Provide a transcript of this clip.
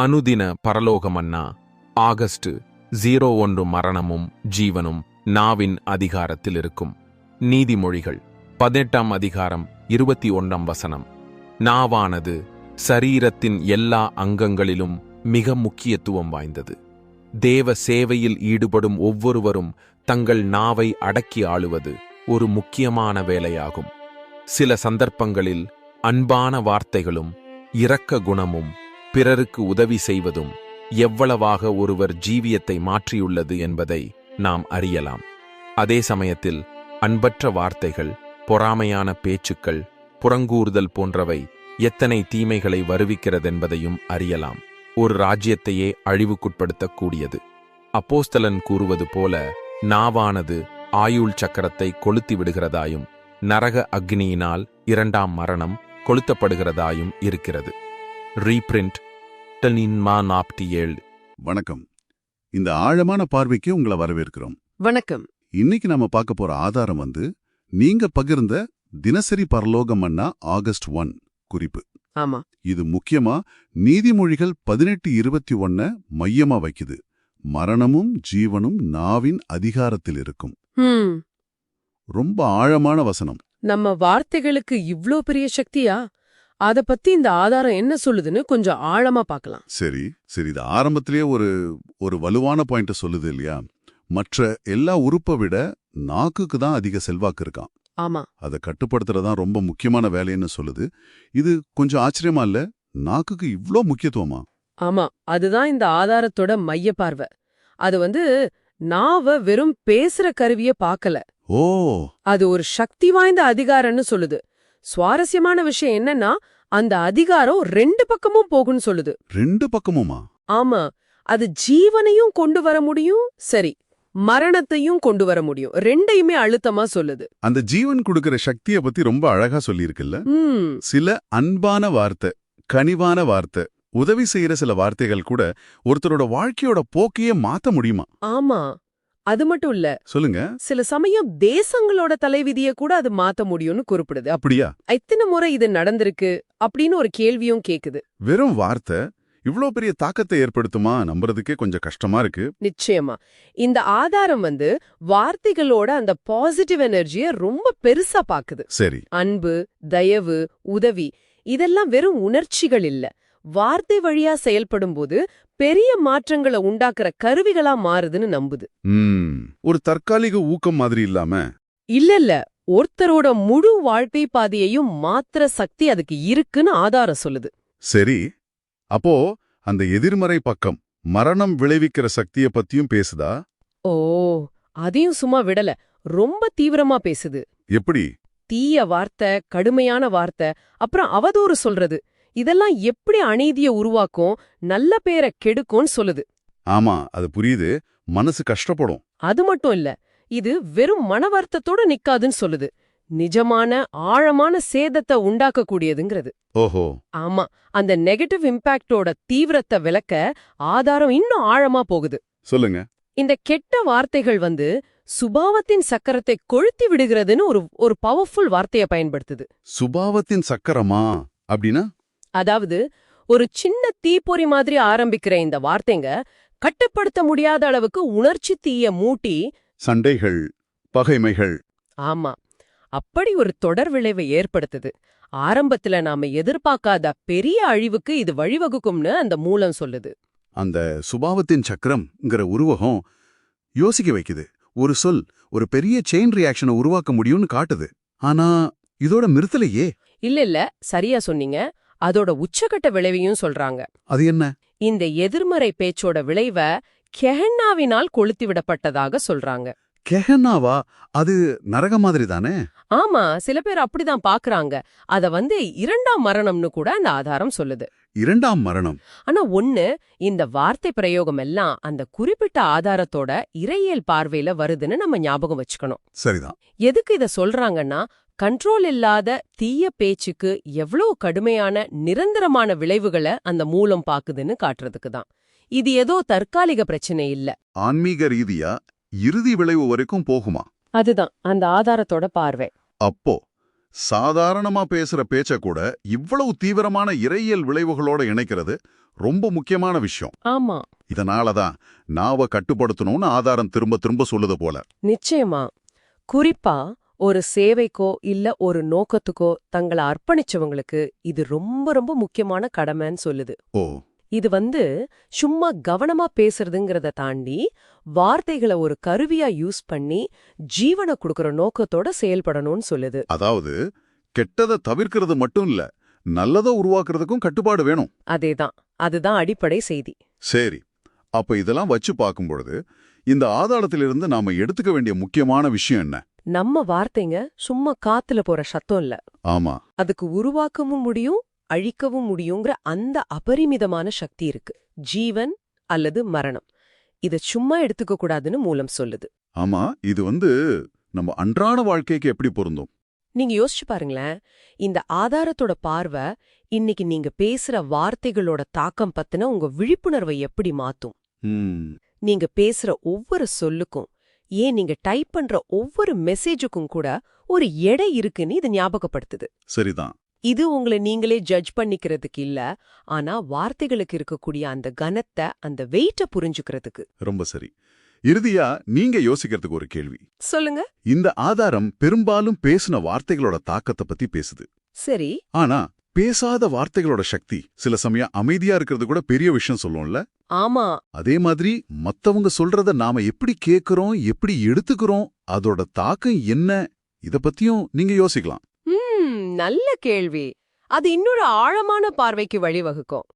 அனுதின பரலோகமன்னா August zero ஒன்று மரணமும் ஜீவனும் நாவின் அதிகாரத்தில் இருக்கும். நீதிமொழிகள் பதினெட்டாம் அதிகாரம் இருபத்தி ஒன்றாம் வசனம். நாவானது சரீரத்தின் எல்லா அங்கங்களிலும் மிக முக்கியத்துவம் வாய்ந்தது. தேவ சேவையில் ஈடுபடும் ஒவ்வொருவரும் தங்கள் நாவை அடக்கி ஆளுவது ஒரு முக்கியமான வேலையாகும். சில சந்தர்ப்பங்களில் அன்பான வார்த்தைகளும் இரக்க குணமும் பிறருக்கு உதவி செய்வதும் எவ்வளவாக ஒருவர் ஜீவியத்தை மாற்றியுள்ளது என்பதை நாம் அறியலாம். அதே சமயத்தில் அன்பற்ற வார்த்தைகள் பொறாமையான பேச்சுக்கள் புறங்கூறுதல் போன்றவை எத்தனை தீமைகளை வருவிக்கிறதென்பதையும் அறியலாம். ஒரு ராஜ்யத்தையே அழிவுக்குட்படுத்தக்கூடியது. அப்போஸ்தலன் கூறுவது போல நாவானது ஆயுள் சக்கரத்தை கொளுத்தி விடுகிறதாயும் நரக அக்னியினால் இரண்டாம் மரணம் கொளுத்தப்படுகிறதாயும் இருக்கிறது. ரீபிரிண்ட் டனின்மா நாப்டி ஏழு. வணக்கம். இந்த ஆழமான பார்வைக்கு உங்களை வரவேற்கிறோம். வணக்கம். இன்னைக்கு நாம பார்க்க போற ஆதாரம் வந்து நீங்க பகிர்ந்த தினசரி பரலோகம் அண்ணா ஆகஸ்ட் ஒன் குறிப்பு. ஆமா. இது முக்கியமா நீதிமொழிகள் பதினெட்டு இருபத்தி ஒன்ன மையமா வைக்குது. மரணமும் ஜீவனும் நாவின் அதிகாரத்தில் இருக்கும். ஹம். ரொம்ப ஆழமான வசனம். நம்ம வார்த்தைகளுக்கு இவ்ளோ பெரிய சக்தியா? அத பத்தி இந்த ஆதாரம் என்ன சொல்லுதுன்னு கொஞ்சம் ஆழமா பார்க்கலாம் சரி சரி இது ஆரம்பத்திலேயே ஒரு ஒரு வலுவான பாயிண்ட சொல்லுது இல்லையா? மற்ற எல்லா உறுப்பை விட நாக்குக்கு தான் அதிக செல்வாக்கு இருக்கான். ஆமா. அதை கட்டுப்படுத்துறதான் ரொம்ப முக்கியமான வேலைன்னு சொல்லுது. இது கொஞ்சம் ஆச்சரியமா இல்ல? நாக்குக்கு இவ்ளோ முக்கியத்துவமா? ஆமா அதுதான் இந்த ஆதாரத்தோட மைய பார்வை. அது வந்து நாவ வெறும் பேசுற கருவிய பார்க்கல ஓ. அது ஒரு சக்தி வாய்ந்த அதிகாரம்னு சொல்லுது. சுவாரஸ்யமான விஷயம் என்னன்னா அந்த அதிகாரம் ரெண்டு பக்கமும் போகும்னு சொல்லுது. ரெண்டு பக்கமுமா? ஆமா. அது ஜீவனையும் கொண்டு வர முடியும் சரி மரணத்தையும் கொண்டு வர முடியும். ரெண்டையுமே அழுத்தமா சொல்லுது. அந்த ஜீவன் கொடுக்கிற சக்திய பத்தி ரொம்ப அழகா சொல்லியிருக்குல்ல? சில அன்பான வார்த்தை கனிவான வார்த்தை உதவி செய்யற சில வார்த்தைகள் கூட ஒருத்தரோட வாழ்க்கையோட போக்கையே மாத்த முடியுமா? ஆமா. அது மட்டும் இல்ல சொல்லுங்க. சில சமயம் தேசங்களோட தலைவிதிய கூட அது மாத்த முடியும்னு குறிப்பிடுது. அப்ப அப்படியா? எத்தனை முறை இது நடந்திருக்கு அப்படின்னு ஒரு கேள்வியும் கேக்குது. வெறும் வார்த்தை இவ்ளோ பெரிய தாக்கத்தை ஏற்படுத்துமா நம்புறதுக்கே கொஞ்சம் கஷ்டமா இருக்கு. நிச்சயமா. இந்த ஆதாரம் வந்து வார்த்தைகளோட அந்த பாசிட்டிவ் எனர்ஜிய ரொம்ப பெருசா பாக்குது. சரி. அன்பு தயவு உதவி இதெல்லாம் வெறும் உணர்ச்சிகள் இல்ல. வார்த்தை வழியா செயல்படும் போது பெரிய மாற்றங்களை உண்டாக்குற கருவிகளா மாறுதுன்னு நம்புது. ஒரு தற்காலிக ஊக்கம் மாதிரி இல்லாம. இல்ல இல்ல ஒருத்தரோட முழு வாழ்க்கை பாதையையும் மாத்திர சக்தி அதுக்கு இருக்குன்னு ஆதாரம் சொல்லுது. சரி அப்போ அந்த எதிர்மறை பக்கம் மரணம் விளைவிக்கிற சக்திய பத்தியும் பேசுதா? ஓ அதையும் சும்மா விடல ரொம்ப தீவிரமா பேசுது. எப்படி? தீய வார்த்தை கடுமையான வார்த்தை அப்புறம் அவதூறு சொல்றது. இதெல்லாம் எப்படி அநீதிய உருவாக்கும் நல்ல பேரை கெடுக்கும்னு சொல்லுது. ஆமா அது புரியுது. மனசு கஷ்டப்படும். அது மட்டும் இல்ல இது வெறும் மன வருத்தத்தோட நிக்காதுன்னு சொல்லுது. நிஜமான ஆழமான சேதத்தை உண்டாக்கக்கூடியதுங்கிறது. ஓஹோ. ஆமா அந்த நெகட்டிவ் இம்பாக்டோட தீவிரத்தை விளக்க ஆதாரம் இன்னும் ஆழமா போகுது. சொல்லுங்க. இந்த கெட்ட வார்த்தைகள் வந்து சுபாவத்தின் சக்கரத்தை கொளுத்தி விடுகிறதுன்னு ஒரு ஒரு பவர்ஃபுல் வார்த்தைய பயன்படுத்துது. சுபாவத்தின் சக்கரமா? அப்படின்னா? அதாவது ஒரு சின்ன தீப்பொறி மாதிரி ஆரம்பிக்கிற இந்த வார்த்தைங்க கட்டுப்படுத்த முடியாத அளவுக்கு உணர்ச்சி தீய மூட்டி சண்டைகள் பகைமைகள். ஆமா. அப்படி ஒரு தொடர் விளைவை ஏற்படுத்துது. ஆரம்பத்துல நாம எதிர்பார்க்காத பெரிய அழிவுக்கு இது வழிவகுக்கும்னு அந்த மூலம் சொல்லுது. அந்த சுபாவத்தின் சக்கரம்ங்கிற உருவகம் யோசிக்க வைக்குது. ஒரு சொல் ஒரு பெரிய செயின் ரியாக்ஷனை உருவாக்க முடியும்னு காட்டுது. ஆனா இதோட நிறுத்தலையே இல்ல இல்ல. சரியா சொன்னீங்க. அதோட உச்சகட்ட விளைவையும் சொல்றாங்க. அது என்ன? இந்த எதிர்மறை பேச்சோட விளைவ கெஹன்னாவினால் கொளுத்தி விடப்பட்டதாக சொல்றாங்க. கெஹன்னாவா? அது நரக மாதிரி தானே? ஆமா சில பேர் அப்படிதான் பாக்குறாங்க. அத வந்து இரண்டாம் மரணம்னு கூட அந்த ஆதாரம் சொல்லுது. இரண்டாம் மரணம். ஆனா ஒண்ணு இந்த வார்த்தை பிரயோகம் எல்லாம் அந்த குறிப்பிட்ட ஆதாரத்தோட இறையியல் பார்வையில வருதுன்னு நம்ம ஞாபகம் வச்சுக்கணும். சரிதான். எதுக்கு இத சொல்றாங்கன்னா கண்ட்ரோல் இல்லாத தீய பேச்சுக்கு எவ்வளவு கடுமையான நிரந்தரமான விளைவுகளை அந்த மூலம் பாக்குதுன்னு காட்டுறதுக்கு தான். இது ஏதோ தற்காலிக பிரச்சனை இல்ல. ஆன்மீக ரீதியா இறுதி விளைவு வரைக்கும் போகுமா? அதுதான் அந்த ஆதாரத்தோட பார்வை. அப்போ சாதாரணமா பேசுற பேச்ச கூட இவ்வளவு தீவிரமான இறையியல் விளைவுகளோட இணைக்கிறது ரொம்ப முக்கியமான விஷயம். ஆமா. இதனால தான் நாவ கட்டுப்படுத்தணும்னு ஆதாரம் திரும்ப திரும்ப சொல்லுது போல. நிச்சயமா. குறிப்பா ஒரு சேவைக்கோ இல்ல ஒரு நோக்கத்துக்கோ தங்களை அர்ப்பணிச்சவங்களுக்கு இது ரொம்ப ரொம்ப முக்கியமான கடமைன்னு சொல்லுது. ஓ. இது வந்து சும்மா கவனமா பேசுறதுங்கிறத தாண்டி வார்த்தைகளை ஒரு கருவியா யூஸ் பண்ணி ஜீவனை கொடுக்கற நோக்கத்தோட செயல்படணும்னு சொல்லுது. அதாவது கெட்டதை தவிர்க்கிறது மட்டும் இல்ல நல்லதை உருவாக்குறதுக்கும் கட்டுப்பாடு வேணும். அதேதான். அதுதான் அடிப்படை செய்தி. சரி. அப்ப இதெல்லாம் வச்சு பார்க்கும் பொழுது இந்த ஆதாரத்திலிருந்து நாம எடுத்துக்க வேண்டிய முக்கியமான விஷயம் என்ன? நம்ம வார்த்தைங்க சும்மா காத்துல போற சத்தம் இல்ல. ஆமா. அதுக்கு உருவாக்கவும் முடியும் அழிக்கவும் முடியுங்கிற அந்த அபரிமிதமான சக்தி இருக்கு. ஜீவன் அல்லது மரணம். இத சும்மா எடுத்துக்க கூடாதுன்னு மூலம் சொல்லுது. ஆமா இது வந்து நம்ம அன்றாட வாழ்க்கைக்கு எப்படி பொருந்தும்? நீங்க யோசிச்சு பாருங்களேன். இந்த ஆதாரத்தோட பார்வை இன்னைக்கு நீங்க பேசுற வார்த்தைகளோட தாக்கம் பத்தின உங்க விழிப்புணர்வை எப்படி மாத்தும்? நீங்க பேசுற ஒவ்வொரு சொல்லுக்கும் ஏன் நீங்க டைப் பண்ற ஒவ்வொரு மெசேஜுக்கும் கூட ஒரு எடை இருக்குன்னு இது ஞாபகப்படுத்துது. சரிதான். இது உங்களை நீங்களே ஜட்ஜ் பண்ணிக்கிறதுக்கு இல்ல ஆனா வார்த்தைகளுக்கு இருக்கக்கூடிய அந்த கனத்தை அந்த வெயிட்ட புரிஞ்சுக்கிறதுக்கு. ரொம்ப சரி. இறுதியா நீங்க யோசிக்கிறதுக்கு ஒரு கேள்வி. சொல்லுங்க. இந்த ஆதாரம் பெரும்பாலும் பேசின வார்த்தைகளோட தாக்கத்தை பத்தி பேசுது. சரி. ஆனா பேசாத வார்த்தைகளோட சக்தி சில சமயம் அமைதியா இருக்கிறது கூட பெரிய விஷயம் சொல்லும்ல? ஆமா. அதே மாதிரி மத்தவங்க சொல்றத நாம எப்படி கேக்குறோம் எப்படி எடுத்துக்கிறோம் அதோட தாக்கம் என்ன இத பத்தியும் நீங்க யோசிக்கலாம். நல்ல கேள்வி. அது இன்னொரு ஆழமான பார்வைக்கு வழிவகுக்கும்.